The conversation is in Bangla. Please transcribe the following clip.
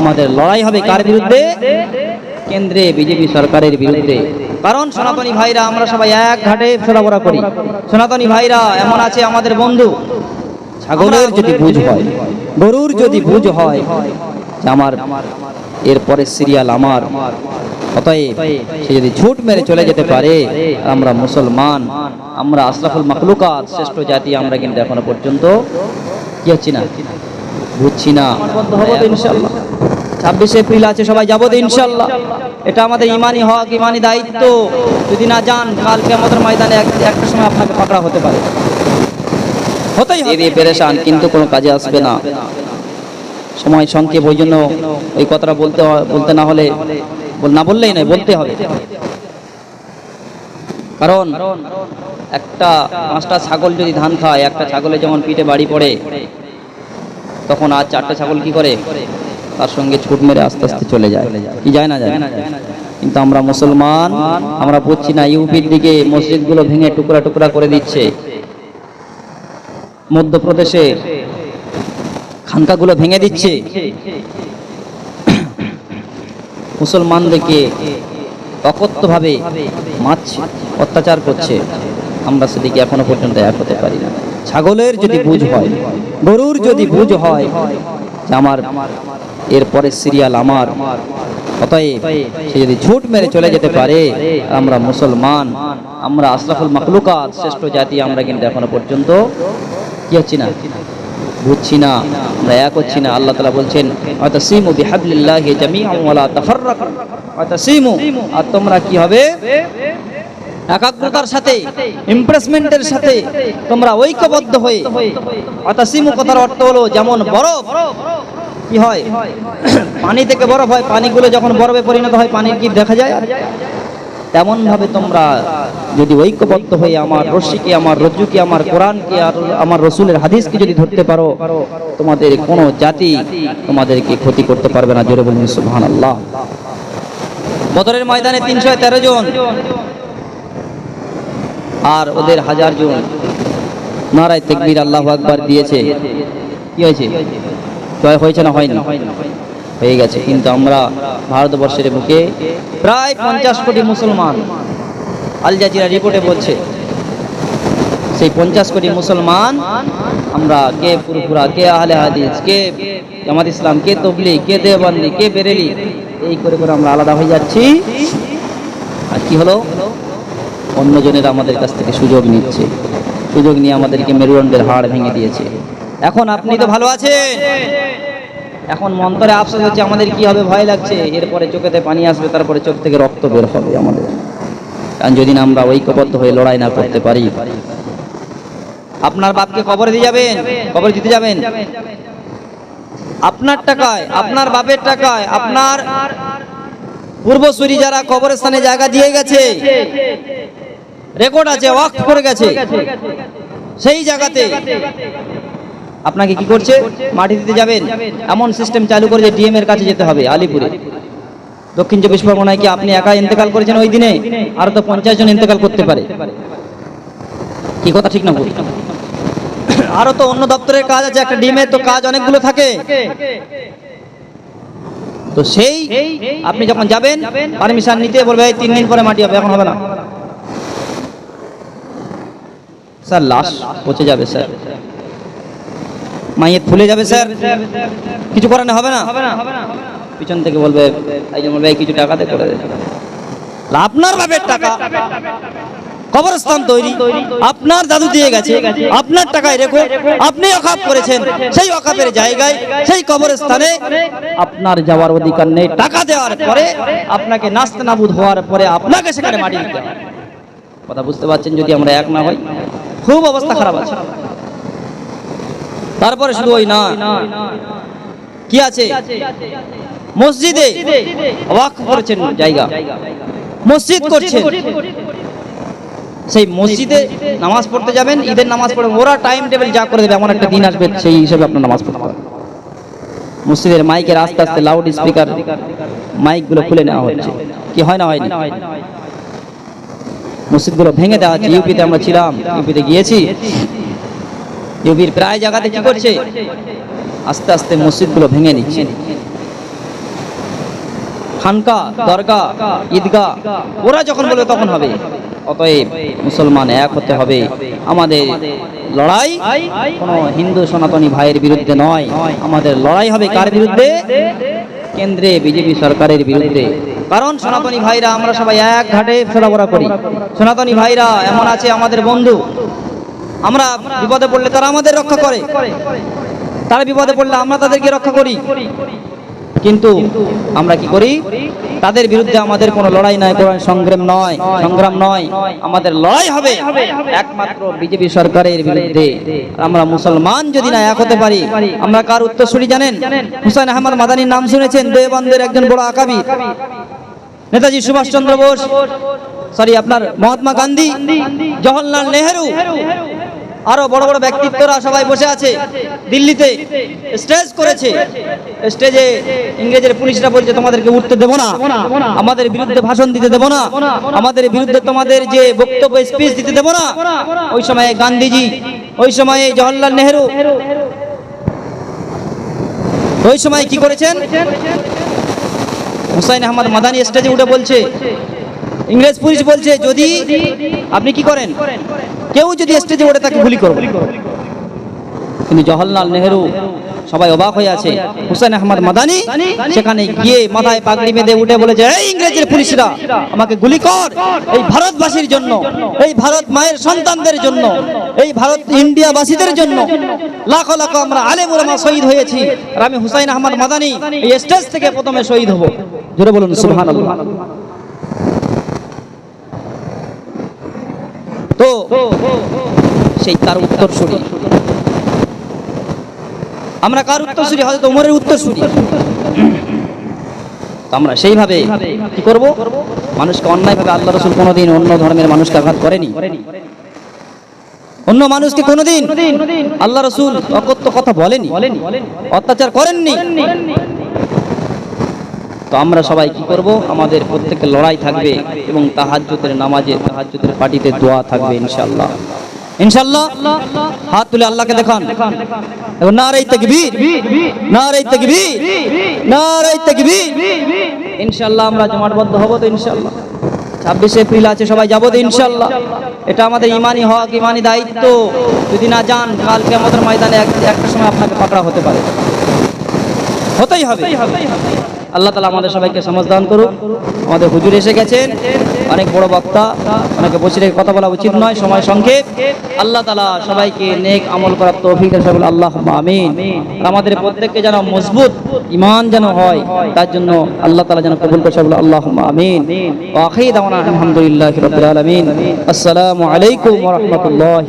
আমাদের লড়াই হবে কার বিরুদ্ধে? কেন্দ্রে বিজেপি সরকারের বিরুদ্ধে। কারণ সনাতনী ভাইরা, আমরা সবাই এক ঘাটে ফেরাফেরা করি। সনাতনী ভাইরা, এমন আছে আমাদের বন্ধু। ছাগলের যদি বুঝ হয়, গরুর যদি বুঝ হয় আমার এরপরে সিরিয়াল আমার। অতএব সে যদি ঝুট মেরে চলে যেতে পারে, আমরা মুসলমান, আমরা আশরাফুল মাকলুকাত শ্রেষ্ঠ জাতি, আমরা কিন্তু এখনও পর্যন্ত কি হচ্ছি না। বুঝছি না। ইনশাল্লাহ ছাব্বিশে এপ্রিল আছে সবাই যাব তো ইনশাল্লাহ এটা আমাদের ইমানি হক ইমানি দায়িত্ব। যদি না যান কালকে আমাদের ময়দানে একটা সময় আপনাকে পাকড়া হতে পারে। হতেই হবে। পেরেশান কিন্তু কোনো কাজে আসবে না। সময় সংক্ষেপ ওই জন্য ওই কথাটা বলতে বলতে না হলে বল- না বললেই নয় বলতে হবে। কারণ একটা পাঁচটা ছাগল যদি ধান খায় একটা ছাগলে যেমন পিঠে বাড়ি পড়ে তখন আর চারটা ছাগল কি করে? তার সঙ্গে ছুট মেরে আস্তে আস্তে চলে যায়। কি যায় না যায়? কিন্তু আমরা মুসলমান, আমরা বুঝছি না, ইউপির দিকে মসজিদগুলো ভেঙে টুকরা টুকরা করে দিচ্ছে। মধ্যপ্রদেশে খানকাগুলো ভেঙে দিচ্ছে। মুসলমানদেরকে অকথ্যভাবে মারছে অত্যাচার করছে। আমরা সেদিকে এখনও পর্যন্ত এক হতে পারি না। ছাগলের যদি বুঝ হয় গরুর যদি বুঝ হয় যে আমার এরপরে সিরিয়াল আমার অতএব সে যদি ঝুট মেরে চলে যেতে পারে আমরা মুসলমান আমরা আশরাফুল মাকলুকাত শ্রেষ্ঠ জাতি আমরা কিন্তু এখনও পর্যন্ত কি হচ্ছি না? বুঝছি না আমরা এক হচ্ছি না। আল্লাহ তালা বলছেন অতসিমু বিহাবলিল্লাহি জামিআন ওয়ালা তাফাররাকু। অতসিমু আর তোমরা কি হবে? একাগ্রতার সাথে ইমপ্রেসমেন্টের সাথে তোমরা ঐক্যবদ্ধ হয়ে অতসিমু কথার অর্থ হলো যেমন বরফ, কি হয়? পানি থেকে বরফ হয়, পানিগুলো যখন বরফে পরিণত হয়, পানির কি দেখা যায়? তেমন ভাবে তোমরা যদি ঐক্যবদ্ধ হয়ে আমার রশ্মিকে আমার রজ্জুকে, আমার কোরআনকে, আর আমার রসুলের হাদিসকে যদি ধরতে পারো, তোমাদের কোনো জাতি তোমাদেরকে ক্ষতি করতে পারবে না, জোরে বলুন সুবহান আল্লাহ বদরের ময়দানে তিনশো তেরো জন আর ওদের হাজার জন নারায় তেকবির আল্লাহ আকবার দিয়েছে। কি হয়েছে? জয় হয়েছে না হয়নি? হয়ে গেছে। কিন্তু আমরা ভারতবর্ষের বুকে প্রায় পঞ্চাশ কোটি মুসলমান আল জাজিরা রিপোর্টে বলছে, সেই পঞ্চাশ কোটি মুসলমান আমরা কে পুরপুরা কে আহলে হাদিস, কে জামাত ইসলাম, কে তবলি কে দেওবন্দি, কে বেরেলি, এই করে করে আমরা আলাদা হয়ে যাচ্ছি। আর কি হলো? অন্যজনের আমাদের কাছ থেকে সুযোগ নিচ্ছে। সুযোগ নিয়ে আমাদেরকে মেরুদণ্ডের হাড় ভেঙে দিয়েছে। এখন আপনি তো ভালো আছেন। এখন মন্তরে আফসোস হচ্ছে, আমাদের কি হবে, ভয় লাগছে। এরপরে চোখেতে পানি আসবে, তারপরে চোখ থেকে রক্ত বের হবে আমাদের। কারণ যদি না আমরা ঐক্যবদ্ধ হয়ে লড়াই না করতে পারি, আপনার বাপকে কবরে দিয়ে যাবেন? কবরে দিতে যাবেন? আপনার টাকায়, আপনার বাপের টাকায়, আপনার পূর্বসূরি যারা কবরস্থানে জায়গা দিয়ে গেছে রেকর্ড আছে ওয়াক্ফ করে গেছে। সেই জায়গাতে আপনাকে কি করছে? মাটি দিতে যাবেন। এমন সিস্টেম চালু করে যে ডিএম এর কাছে যেতে হবে আলিপুরে। দক্ষিণ চব্বিশ পরগনায় কি আপনি একা ইন্তেকাল করেছেন ওই দিনে? আর তো পঞ্চাশ জন ইন্তেকাল করতে পারে। কি কথা ঠিক না ভুল? আরও তো অন্য দপ্তরের কাজ আছে একটা ডিমের তো কাজ অনেকগুলো থাকে। তো সেই আপনি যখন যাবেন পারমিশন নিতে বলবে তিন দিন পরে মাটি হবে এখন হবে না। স্যার লাশ পচে যাবে স্যার। মাইয়ের ফুলে যাবে স্যার। কিছু করার না হবে না? পিছন থেকে বলবে একজন বলবে "এই কিছু টাকাতে করে আপনার বাপের টাকা। কবরস্থান তৈরি। আপনার দাদু দিয়ে গেছে। আপনার টাকায় রেখো। আপনি অকাপ করেছেন। সেই অকাপের জায়গায় সেই কবরস্থানে আপনার যাওয়ার অধিকার নেই। টাকা দেওয়ার পরে আপনাকে নাস্তে নাবুদ হওয়ার পরে আপনাকে সেখানে মাটি দিতে হবে। কথা বুঝতে পারছেন? যদি আমরা এক না হই খুব অবস্থা খারাপ আছে। তারপরে শুধু ওই না কি আছে? মসজিদে ওয়াক করেছেন জায়গা। মসজিদ করছেন। সেই মসজিদে নামাজ পড়তে যাবেন, ঈদের নামাজ পড়ে ওরা টাইম টেবিল যা করে দেবে, এমন একটা দিন আসবে সেই হিসাবে আপনার নামাজ পড়তে হবে মসজিদের মাইকের আস্তে আস্তে লাউড স্পিকার মাইকগুলো খুলে নেওয়া হচ্ছে। কি হয় না হয় হয়নি? মসজিদগুলো ভেঙে দেওয়া হচ্ছে ইউপিতে আমরা ছিলাম, ইউপিতে গিয়েছি। ইউপির প্রায় জায়গাতে কি করছে? আস্তে আস্তে মসজিদগুলো ভেঙে নিচ্ছে। খানকা দরগা ঈদগা ওরা যখন বলবে তখন হবে। অতএব মুসলমান এক হতে হবে। আমাদের লড়াই কোনো হিন্দু সনাতনী ভাইয়ের বিরুদ্ধে নয়। আমাদের লড়াই হবে কার বিরুদ্ধে? কেন্দ্রে বিজেপি সরকারের বিরুদ্ধে। কারণ সনাতনী ভাইরা, আমরা সবাই এক ঘাটে ফেরাফেরা করি। সনাতনী ভাইরা, এমন আছে আমাদের বন্ধু। আমরা বিপদে পড়লে তারা আমাদের রক্ষা করে। তারা বিপদে পড়লে আমরা তাদেরকে রক্ষা করি। কিন্তু আমরা কি করি? তাদের বিরুদ্ধে আমাদের কোনো লড়াই নয় কোনো সংগ্রাম নয়। সংগ্রাম নয়, আমাদের লড়াই হবে একমাত্র বিজেপি সরকারের বিরুদ্ধে। আমরা মুসলমান যদি না এক হতে পারি, আমরা কার উত্তরসূরি জানেন? হুসাইন আহমদ মাদানির নাম শুনেছেন? দেবন্দের একজন বড় আকাবি। নেতাজি সুভাষচন্দ্র বোস সরি আপনার মহাত্মা গান্ধী, জওহরলাল নেহেরু, আরও বড় বড় ব্যক্তিত্বরা সবাই বসে আছে। দিল্লিতে স্টেজ করেছে। স্টেজে ইংরেজের পুলিশরা বলছে, তোমাদেরকে উঠতে দেবো না। আমাদের বিরুদ্ধে ভাষণ দিতে দেবো না। আমাদের বিরুদ্ধে তোমাদের যে বক্তব্য স্পিচ দিতে দেবো না। ওই সময়ে গান্ধীজি, ওই সময়ে জওহরলাল নেহেরু, ওই সময় কি করেছেন? হুসাইন আহমদ মাদানি স্টেজে উঠে বলছে, ইংরেজ পুলিশ বলছে, যদি আপনি কি করেন? কেউ যদি স্টেজে ওঠে, তাকে গুলি করব কিন্তু জওহরলাল নেহেরু সবাই অবাক হয়ে আছে। হুসেন আহমদ মাদানি সেখানে গিয়ে মাথায় পাগড়ি বেঁধে উঠে বলেছে, এই ইংরেজের পুলিশরা, আমাকে গুলি কর। এই ভারতবাসীর জন্য, এই ভারত মায়ের সন্তানদের জন্য, এই ভারত ইন্ডিয়াবাসীদের জন্য লাখো লাখো আমরা আলেম ওলামা শহীদ হয়েছি। আর আমি হুসাইন আহমদ মাদানি এই স্টেজ থেকে প্রথমে শহীদ হব। জোরে বলুন, সুবহানাল্লাহ। তো সেই তার উত্তরসূরি আমরা কার উত্তরসূরি হয়তো উমরের উত্তর তো আমরা সেইভাবে কি করব? মানুষকে অন্যায়ভাবে আল্লাহ রসুল কোনোদিন অন্য ধর্মের মানুষকে আঘাত করেনি। অন্য মানুষকে কোনোদিন আল্লাহ রসুল অকথ্য কথা বলেনি, অত্যাচার করেননি। তো আমরা সবাই কি করব? আমাদের প্রত্যেকের লড়াই থাকবে এবং তাহাজ্জুদের নামাজে, তাহাজ্জুদের পার্টিতে দোয়া থাকবে ইনশাল্লাহ ইনশাআল্লাহ? হাত তুলে আল্লাহকে দেখান। নারাই তাকবীর। নারাই তাকবীর। নারাই তাকবীর। ইনশাআল্লাহ আমরা জমাটবদ্ধ হব তো ইনশাআল্লাহ। ছাব্বিশে এপ্রিল আছে, সবাই যাব তো ইনশাআল্লাহ। এটা আমাদের ইমানি হক ইমানি দায়িত্ব। যদি না যান কালকে আমাদের ময়দানে এক- একটা সময় আপনাকে পাকড়া হতে পারে। হতেই হবে। আল্লাহ তালা আমাদের সবাইকে সমাজদান করুক। আমাদের হুজুর এসে গেছেন। অনেক বড় বক্তা, অনেকে বসে রেখে কথা বলা উচিত নয়, সময় সংক্ষেপ। আল্লাহ তালা সবাইকে নেক আমল করার তৌফিক সকল আল্লাহ আমিন। আমাদের প্রত্যেককে যেন মজবুত ইমান যেন হয়, তার জন্য আল্লাহ তালা যেন কবুল করে সকল আল্লাহ আমিন। আলহামদুলিল্লাহ আসসালামু আলাইকুম রহমতুল্লাহ